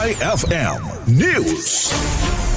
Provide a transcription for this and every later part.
IFM News.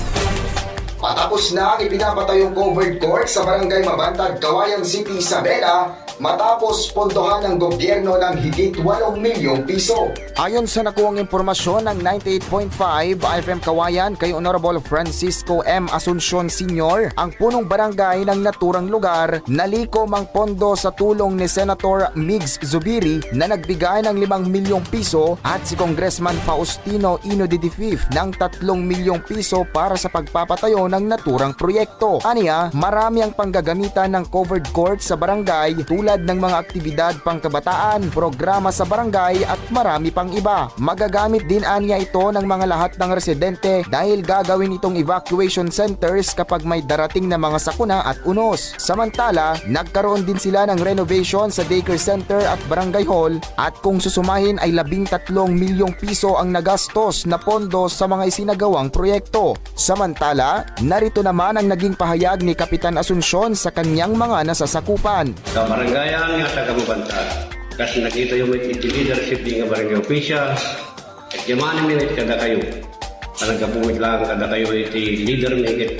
Patapos na ang ipinapatayong covered court sa Barangay Mabantag, Kawayan City, Isabela matapos pondohan ng gobyerno ng higit 8 milyong piso. Ayon sa nakuwang impormasyon ng 98.5 IFM Kawayan kay Honorable Francisco M. Asuncion Sr., ang punong barangay ng naturang lugar nalikom ang pondo sa tulong ni Senator Migs Zubiri na nagbigay ng 5 milyong piso at si Congressman Faustino Ino de Fifth ng 3 milyong piso para sa pagpapatayo ng naturang proyekto. Aniya, marami ang panggagamitan ng covered court sa barangay tulad ng mga aktibidad pangkabataan, programa sa barangay at marami pang iba. Magagamit din aniya ito ng mga lahat ng residente dahil gagawin itong evacuation centers kapag may darating na mga sakuna at unos. Samantala, nagkaroon din sila ng renovation sa daycare center at barangay hall at kung susumahin ay 13 milyong piso ang nagastos na pondo sa mga isinagawang proyekto. Samantala, narito naman ang naging pahayag ni Kapitan Asuncion sa kanyang mga nasasakupan. Sa barangayan nga taga Mabantag. Kasi nakita yung may leadership nga barangay official. At yaman minute kada kayo. Talaga pumit lang kada kayo iti leader ni kit.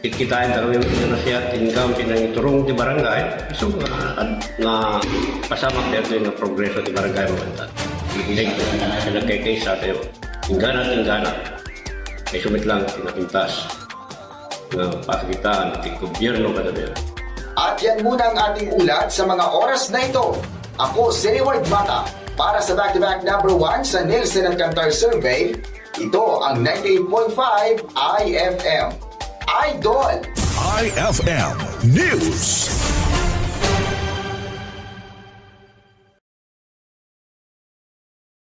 Kikitain talaga yung ito na siya tingkam pinang iturong di barangay. So nga, ad- nga pasama tayo ito yung progreso di barangay Mabantag. Ihilig sila kay kaysa tayo. Tinggana, tinggana. May sumit lang tinapintas. Nga pakikitaan, iti gobyerno tayo. At yan muna ang ating ulat sa mga oras na ito. Ako si Reward Mata para sa back-to-back number 1 sa Nielsen at Kantar Survey. Ito ang 98.5 IFM. Idol! IFM News.